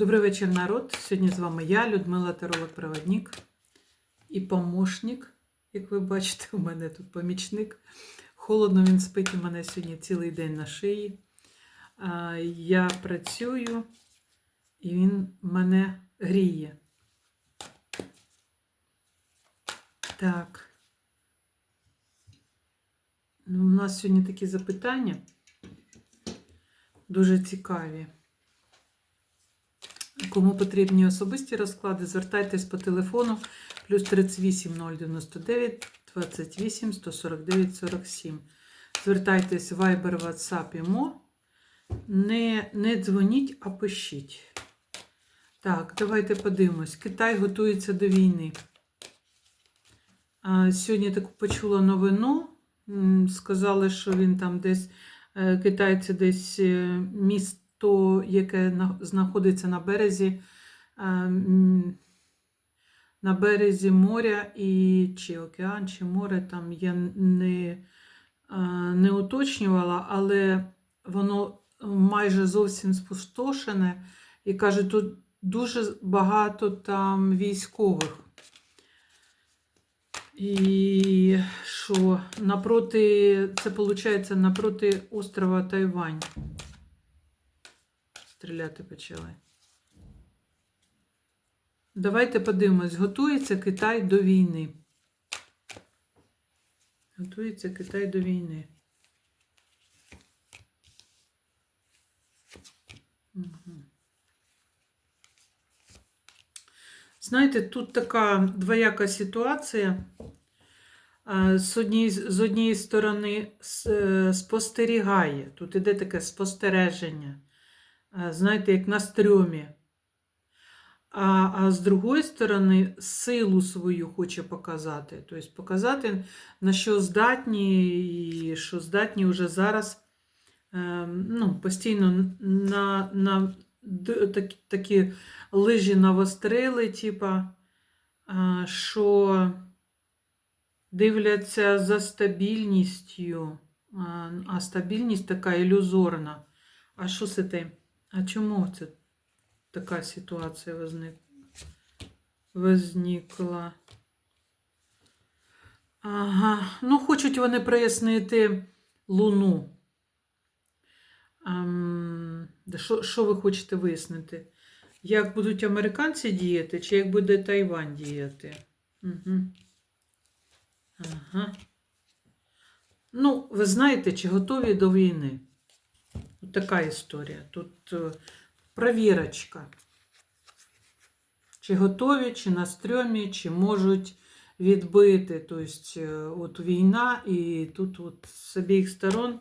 Добрий вечір, народ. Сьогодні з вами я, Людмила Таролог-Проводник і помощник. Як ви бачите, у мене тут помічник. Холодно він спить у мене сьогодні цілий день на шиї. Я працюю і він мене гріє. Так. Ну, У нас сьогодні такі запитання дуже цікаві. Кому потрібні особисті розклади, звертайтесь по телефону плюс 38 099 28 149 47. Звертайтесь в Viber, WhatsApp і Мо. Не, не дзвоніть, а пишіть. Так, давайте подивимось. Китай готується до війни. А, Сьогодні так почула новину. Сказали, що він там десь, е, китайці десь е, місто, яке знаходиться на березі, е, на березі моря і чи океан, чи море, там я не, е, не уточнювала, але воно майже зовсім спустошене. І каже, тут дуже багато там військових. І що напроти, це виходить напроти острова Тайвань. Стріляти почали. Давайте подивимось, готується Китай до війни. Готується Китай до війни. Угу. Знаєте, тут така двояка ситуація. З однієї, з однієї сторони е, спостерігає. Тут іде таке спостереження. А, Знаєте, як на стрьомі. А, а з другої сторони, силу свою хоче показати. Тобто показати, на що здатні, і що здатні вже зараз ем, ну, постійно на, на такі, такі лижі навострили, типа, а, що дивляться за стабільністю, а, а стабільність така ілюзорна. А що це те? А чому це така ситуація возник... возникла? Ага, ну хочуть вони прояснити Луну. Да що, що ви хочете вияснити? Як будуть американці діяти, чи як буде Тайвань діяти? Угу. Ага. Ну, ви знаєте, чи готові до війни? От така історія. Тут е, провірочка. Чи готові, чи на стрьомі, чи можуть відбити. Тобто, е, от війна, і тут от з обох сторон.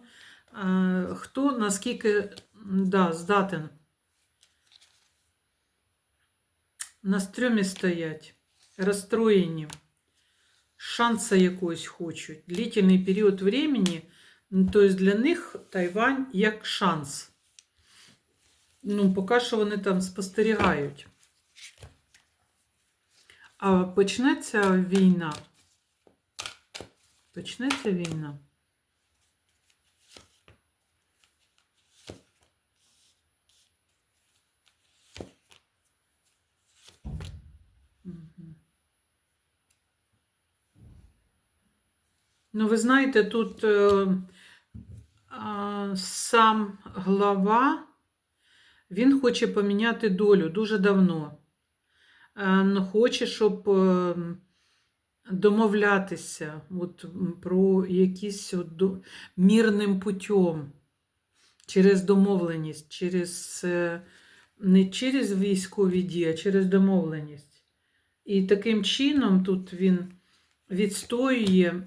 е, Хто наскільки да, здатен на стрьомі стоять, розстроєні, шанса якогось хочуть. Длительний період времени, тобто для них Тайвань як шанс. Ну, поки що вони там спостерігають. А почнеться війна. Почнеться війна. Ну, ви знаєте, тут е, сам глава, він хоче поміняти долю дуже давно. Е, хоче, щоб е, домовлятися от, про якісь от, мірним путем, через домовленість, через, е, не через військові дії, а через домовленість. І таким чином тут він відстоює,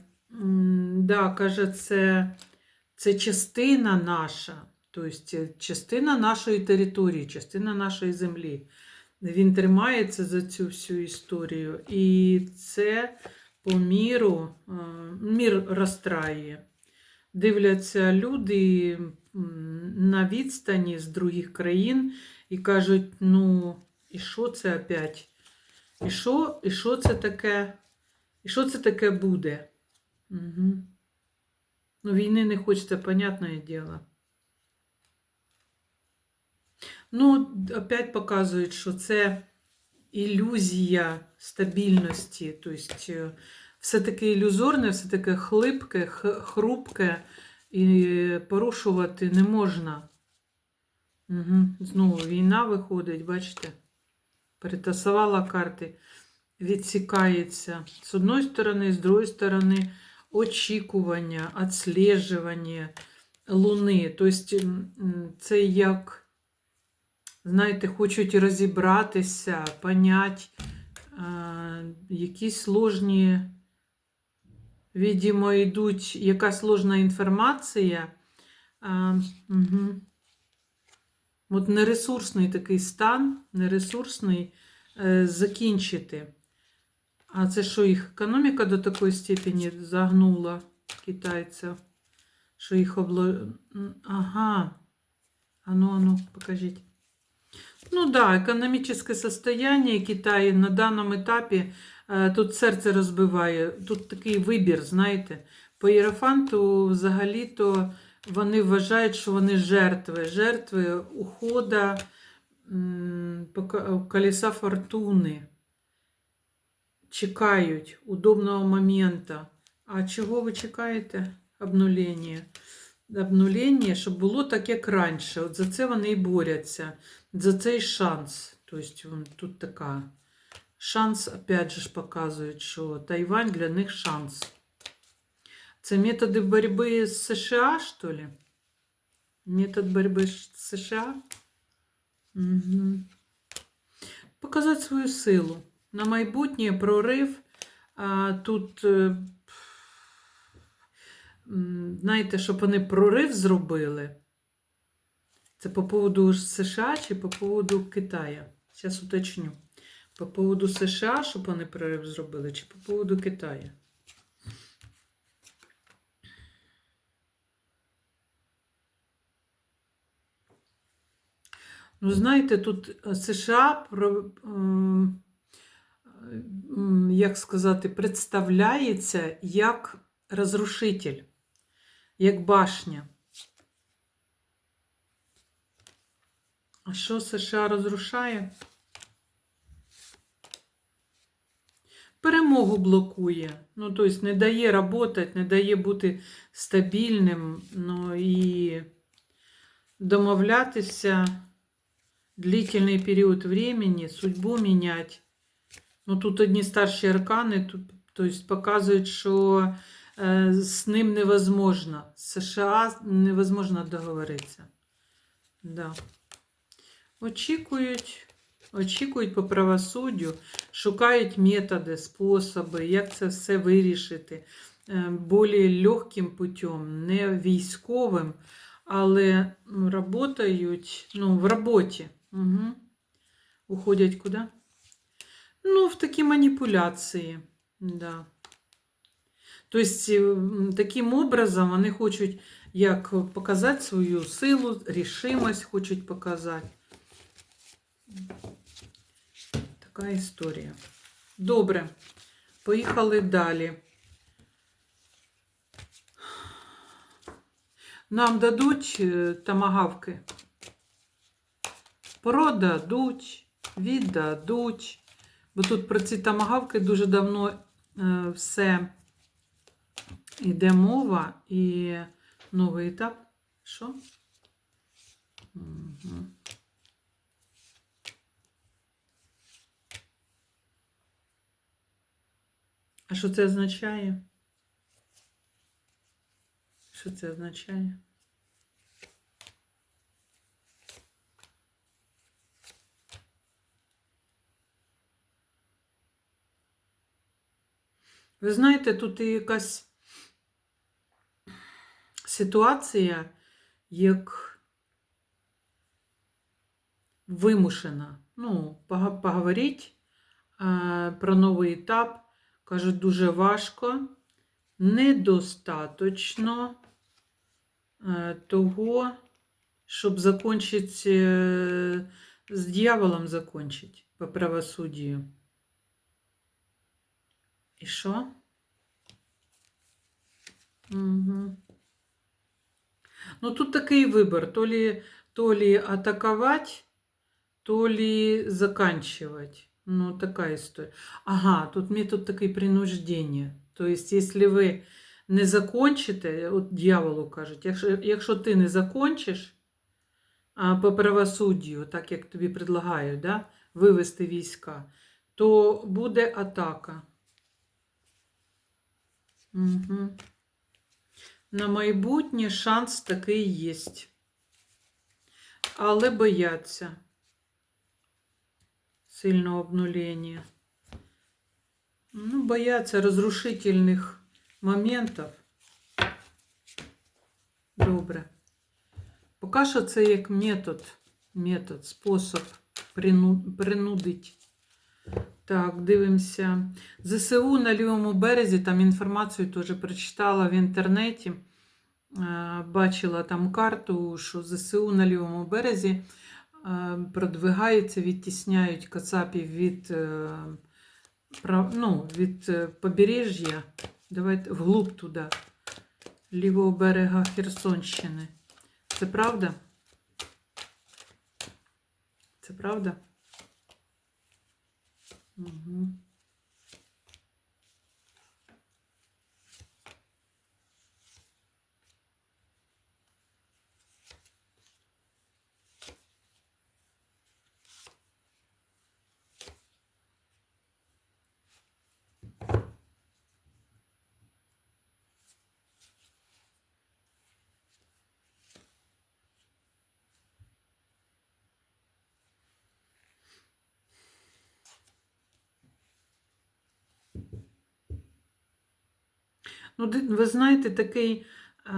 да, каже, це, це частина наша, тобто частина нашої території, частина нашої землі. Він тримається за цю всю історію. І це по міру, е, мір розстраює. Дивляться люди на відстані з других країн і кажуть: ну, і що це опять? І що, і що це таке? І що це таке буде? Угу. Ну, війни не хочеться, понятне діло. Ну, опять показують, що це ілюзія стабільності. Тобто, е, все таке ілюзорне, все таке хлипке, хрупке і порушувати не можна. Угу. Знову війна виходить, бачите? Перетасувала карти, відсікається. З одної сторони, з другої сторони, очікування, відслежування Луни. Тобто, це як, знаєте, хочуть розібратися, понять е, якісь сложні, видимо, йдуть, яка сложна інформація. Е, угу. От нересурсний такий стан, нересурсний е, закінчити. А це що їх економіка до такої степені загнула китайців, що їх обло... Ага. Ану, ану, покажіть. Ну да, економічне состояние Китаю на даному етапі е, тут серце розбиває. Тут такий вибір, знаєте. По Єрофанту взагалі-то вони вважають, що вони жертви. Жертви ухода колеса фортуни. Чекають удобного моменту. А чого ви чекаєте? Обнулення. Обнулення, щоб було так, як раніше. От за це вони і борються. За цей шанс. Тобто вон тут така. Шанс, опять же, ж показують, що Тайвань для них шанс. Це методи боротьби з США, що ли? Метод боротьби з США? Угу. Показати свою силу. На майбутнє прорив. Тут, е, знаєте, щоб вони прорив зробили. Це по поводу США чи по поводу Китаю? Зараз уточню. По поводу США, щоб вони прорив зробили, чи по поводу Китаю? Ну, знаєте, тут е, США про, ем, як сказати, представляється як розрушитель, як башня. А що США розрушає? Перемогу блокує. Ну, тобто не дає працювати, не дає бути стабільним, ну і домовлятися длительний період времени, судьбу міняти. Ну, тут одні старші аркани, тобто показують, що е, з ним невозможно. З США невозможно договоритися. Да. Очікують, очікують по правосуддю, шукають методи, способи, як це все вирішити е, більш легким путем, не військовим, але работають ну, в роботі. Угу. Уходять куди? Ну, в такі маніпуляції. Да. Тобто, таким образом вони хочуть як показати свою силу, рішимость хочуть показати. Така історія. Добре. Поїхали далі. Нам дадуть е, тамагавки. Продадуть, віддадуть. Бо тут про ці тамагавки дуже давно е, все йде мова і новий етап. Що? А що це означає? Що це означає? Ви знаєте, тут і якась ситуація, як вимушена. Ну, поговоріть про новий етап. Кажуть, дуже важко, недостаточно е, того, щоб закончити е, з дьяволом закончити по правосуддю. І що? Угу. Ну, тут такий вибір. То лі, то лі атакувати то ли заканчивать. Ну, така історія. Ага, тут метод такий принуждення. Тобто, якщо ви не закончите, от дьяволу кажуть, якщо, якщо ти не закончиш по правосуддю, так як тобі предлагають, да, вивести війська, то буде атака. Угу. На майбутнє шанс такий є. Але бояться сильного обнуления. Ну, боятся разрушительных моментів. Добре. Поки що це як метод, метод, спосіб принудить. Так, дивимося. ЗСУ на лівому березі, там інформацію теж прочитала в інтернеті. Е, Бачила там карту, що ЗСУ на лівому березі е, продвигаються, відтісняють кацапів від, е, ну, від побережжя. Давайте вглуб туди, лівого берега Херсонщини. Це правда? Це правда? Угу. Ну, ви знаєте, такий е,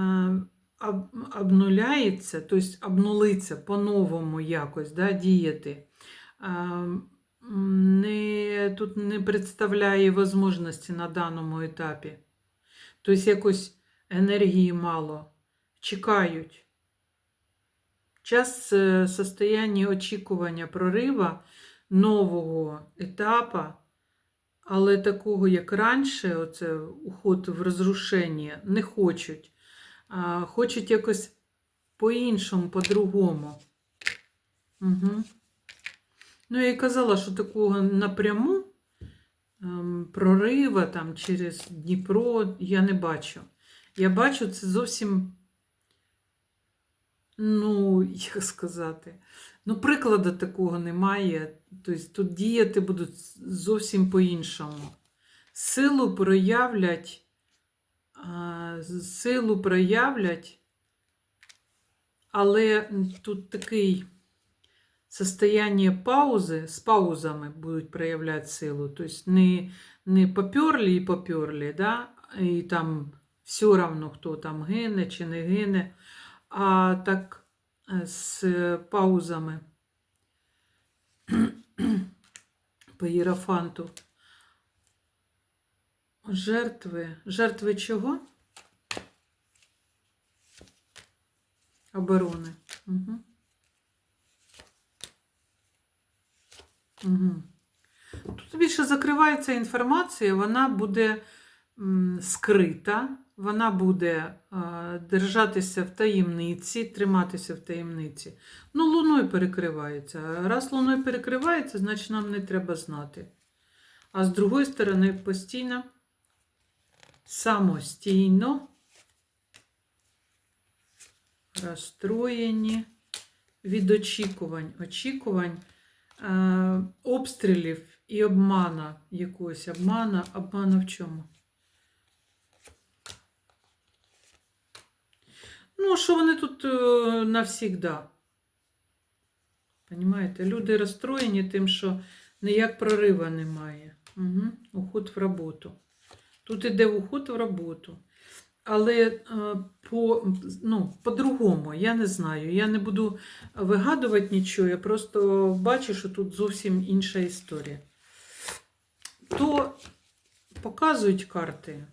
об, обнуляється, тобто обнулиться по-новому якось да, діяти. Е, не, тут не представляє можливості на даному етапі. Тобто якось енергії мало. Чекають. Час е, состояння очікування прорива нового етапу. Але такого, як раніше, оце уход в розрушення, не хочуть. А, хочуть якось по-іншому, по-другому. Угу. Ну, я і казала, що такого напряму ем, прорива там через Дніпро я не бачу. Я бачу це зовсім, ну, як сказати, ну, прикладу такого немає. Тобто тут діяти будуть зовсім по-іншому. Силу проявлять, силу проявлять, але тут такий состояние паузи, з паузами будуть проявляти силу. Тобто не, не поперлі і поперлі, да? і там все равно, хто там гине чи не гине, а так з паузами по Єрофанту. Жертви. Жертви чого? Оборони. Угу. Угу. Тут більше закривається інформація, вона буде скрита, вона буде е, держатися в таємниці, триматися в таємниці. Ну, луною перекривається. Раз луною перекривається, значить нам не треба знати. А з другої сторони, постійно, самостійно розстроєні від очікувань. Очікувань е, обстрілів і обмана якогось обмана. Обмана в чому? Ну, що вони тут е, навсігда? Понимаєте? Люди розстроєні тим, що ніяк прорива немає. Угу. Уход в роботу. Тут іде уход в роботу. Але е, по, ну, по-другому, я не знаю. Я не буду вигадувати нічого, я просто бачу, що тут зовсім інша історія. То показують карти,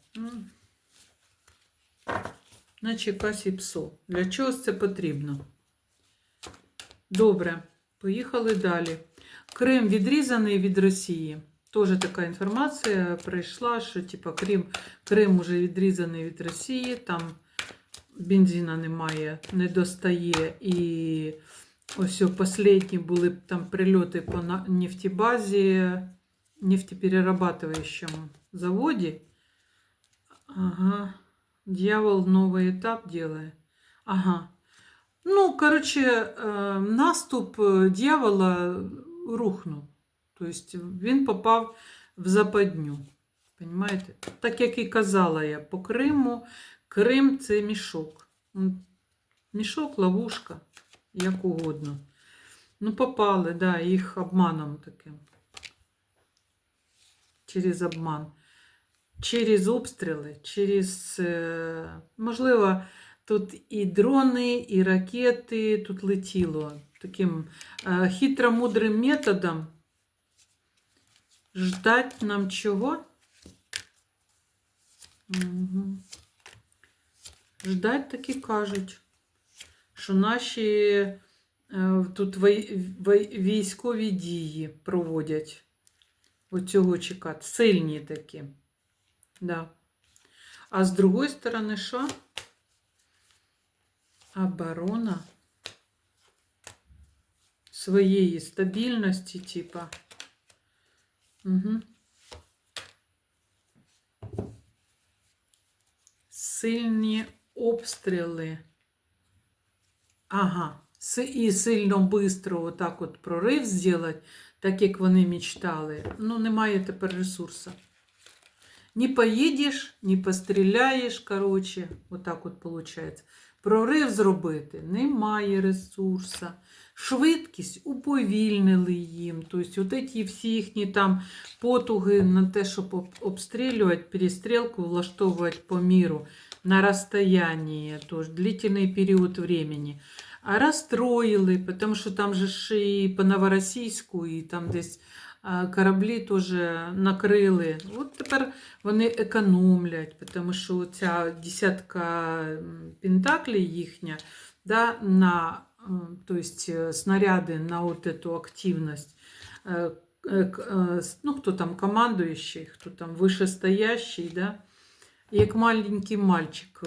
наче якась і псо. Для чогось це потрібно? Добре, поїхали далі. Крим відрізаний від Росії. Теж така інформація прийшла, що типа, Крим, Крим уже відрізаний від Росії, там бензина немає, не достає і Ось останні були там прильоти по нефтебазі, нефтеперерабатывающему заводі. Ага. Дьявол новий етап делає. Ага. Ну, коротше, е, наступ е, дьявола рухнув. Тобто він попав в западню. Понимаєте? Так як і казала я по Криму, Крим це мішок. Мішок, ловушка, як угодно. Ну, попали, да, їх обманом таким. Через обман. Через обстріли, через, е, можливо, тут і дрони, і ракети тут летіло. Таким е, хитромудрим методом. Ждать нам чого? Угу. Ждать таки кажуть, що наші е, тут військові дії проводять. Оцього чекати. Сильні такі. Да. А з другої сторони, що? Оборона своєї стабільності, типа. Угу. Сильні обстріли. Ага. І сильно бистро отак от прорив зробити, так як вони мечтали. Ну, немає тепер ресурсу. Не поїдеш, не постріляєш, коротше, отак от виходить. Прорив зробити немає ресурсу. Швидкість уповільнили їм. Тобто, от ці всі їхні там потуги на те, щоб обстрілювати, перестрілку влаштовувати по міру на розстоянні, тож длительний період времени. А розстроїли, тому що там же ж і по Новоросійську, і там десь кораблі теж накрили. От тепер вони економлять, тому що ця десятка пентаклей їхня да, на то е, снаряди на от эту активність. Е, е, Ну, хто там командуючий, хто там вишестоящий, да? як маленький мальчик.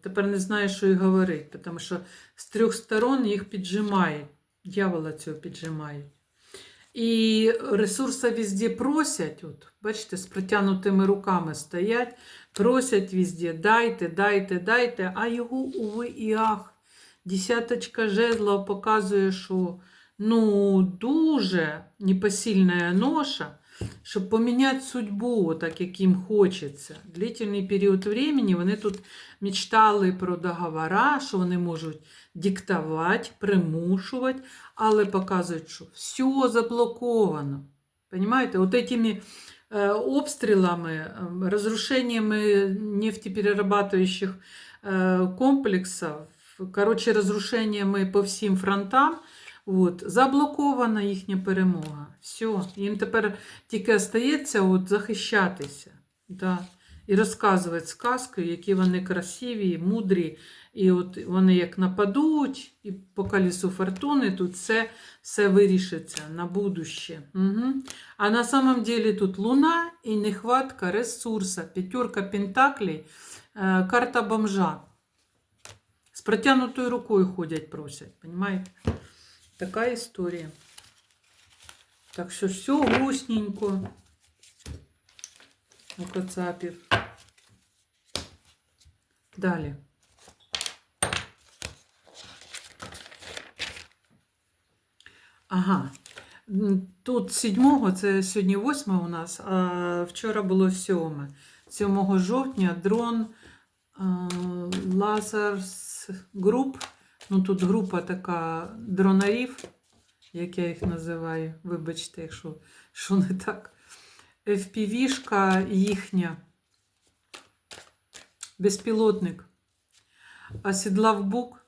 Тепер не знає, що і говорити, тому що з трьох сторон їх піджимають. Дьявола цього піджимають. І ресурси везде просять, от, бачите, з протягнутими руками стоять, просять везде, дайте, дайте, дайте, а його, уви і ах. Десяточка жезла показує, що ну, дуже непосильна ноша, щоб поміняти судьбу, так як їм хочеться. Длительний період времени вони тут мечтали про договора, що вони можуть диктувати, примушувати, але показують, що все заблоковано. Понимаете? Вот этими э, обстрелами, э, разрушениями нефтеперерабатывающих э, комплексов, короче, разрушениями по всім фронтам, от, заблокована їхня перемога. Все, їм тепер тільки остається от, захищатися. Да. І розказувати сказки, які вони красиві, мудрі, і от вони як нападуть, і по колесу фортуни тут все, все вирішиться на будуще. Угу. А на самом деле тут луна і нехватка ресурсу, п'ятерка пентаклей, е, карта бомжа. З протягнутою рукою ходять, просять, понимаете? Така історія. Так що все грустненько у Кацапів. Далі. Ага. Тут сьомого, це сьогодні восьме у нас, а вчора було сьоме. 7 жовтня дрон Лазарс Груп. Ну тут група така дронарів, як я їх називаю. Вибачте, якщо що не так. FPV-шка їхня. Безпілотник. Осідлав бук.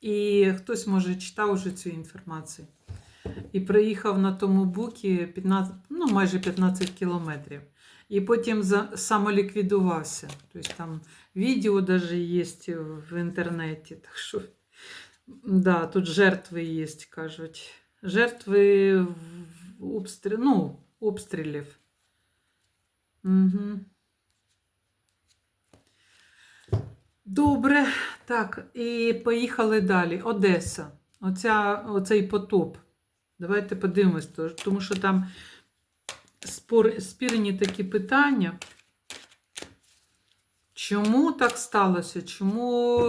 І хтось, може, читав уже цю інформацію. І приїхав на тому букі 15, ну, майже 15 кілометрів. І потім самоліквідувався. Тобто там відео навіть є в інтернеті. Так що, да, тут жертви є, кажуть. Жертви в обстріл, ну, обстрілів. Угу. Добре, так, і поїхали далі. Одеса. Оця, оцей потоп. Давайте подивимось, тому що там спор, спірні такі питання. Чому так сталося? Чому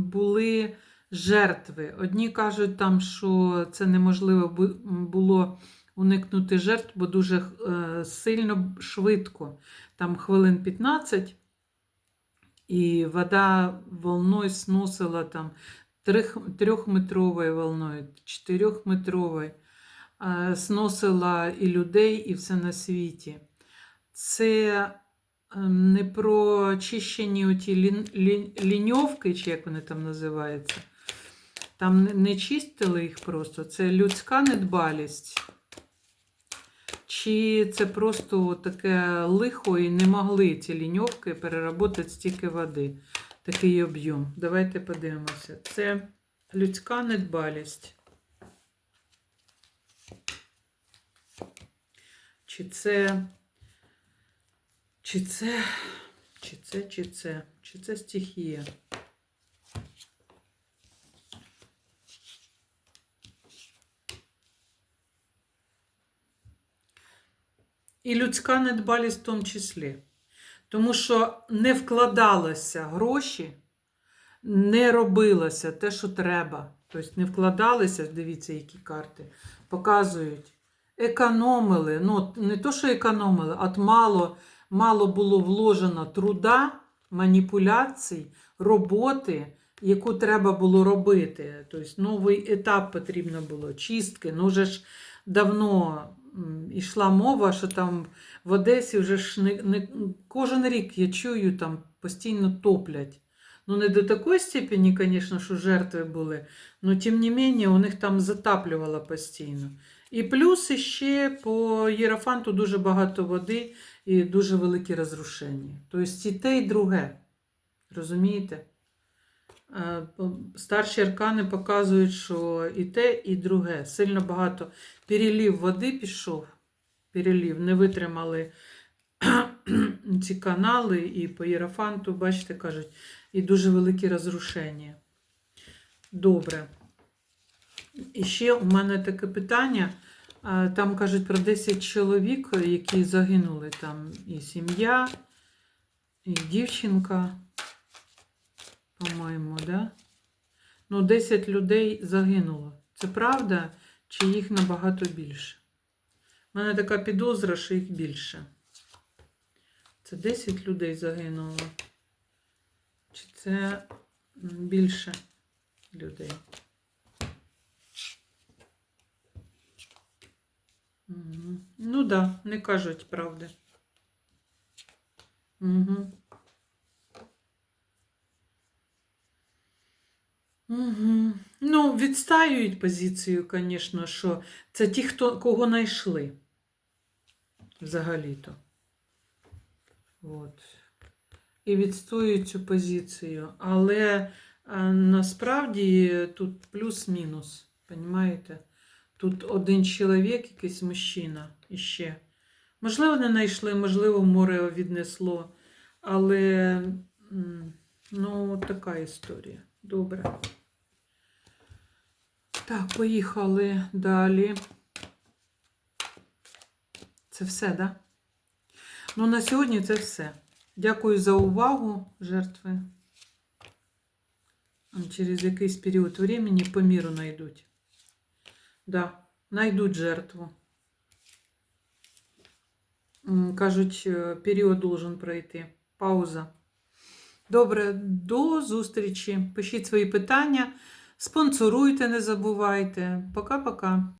були жертви? Одні кажуть, там, що це неможливо бу- було уникнути жертв, бо дуже е, сильно швидко. Там хвилин 15, і вода волною сносила там трьох- трьохметровою волною, чотирьохметровою, е, сносила і людей, і все на світі. Це ем, не про очищені оті лін, лін, ліньовки, чи як вони там називаються. Там не чистили їх просто. Це людська недбалість. Чи це просто таке лихо і не могли ці ліньовки переробити стільки води, такий об'єм. Давайте подивимося. Це людська недбалість. Чи це. Чи це. Чи це, чи це, чи це стихія? І людська недбалість в тому числі. Тому що не вкладалося гроші, не робилося те, що треба. Тобто не вкладалися, дивіться, які карти, показують. Економили. Ну, не то, що економили, а мало, мало було вложено труда, маніпуляцій, роботи, яку треба було робити. Тобто новий етап потрібно було, чистки. Ну, вже ж давно м, ішла мова, що там в Одесі вже ж не, не кожен рік я чую, там постійно топлять. Ну, не до такої степені, звісно, що жертви були, але тим не менше у них там затаплювало постійно. І плюс ще по Єрофанту дуже багато води і дуже великі розрушення. Тобто і те, і друге. Розумієте? Е, Старші аркани показують, що і те, і друге. Сильно багато перелів води пішов. Перелів, не витримали ці канали, і по Єрофанту, бачите, кажуть, і дуже великі розрушення. Добре. І ще у мене таке питання. Там кажуть про 10 чоловік, які загинули. Там і сім'я, і дівчинка, по-моєму, да? Ну, 10 людей загинуло. Це правда, чи їх набагато більше? У мене така підозра, що їх більше. Це 10 людей загинуло. Чи це більше людей? Ну да, не кажуть правди. Угу. Угу. Ну, відстаюють позицію, звісно, що це ті, хто, кого знайшли. Взагалі-то. От. І відстоюють цю позицію. Але а, насправді тут плюс-мінус. Понімаєте? Тут один чоловік, якийсь мужчина іще. Можливо, не знайшли, можливо, море віднесло. Але ну, така історія. Добре. Так, поїхали далі. Це все, так? Да? Ну, на сьогодні це все. Дякую за увагу, жертви. Через якийсь період времени по міру знайдуть. Да, знайдуть жертву. Кажуть, е, період должен пройти. Пауза. Добре, до зустрічі. Пишіть свої питання. Спонсоруйте, не забувайте. Пока-пока.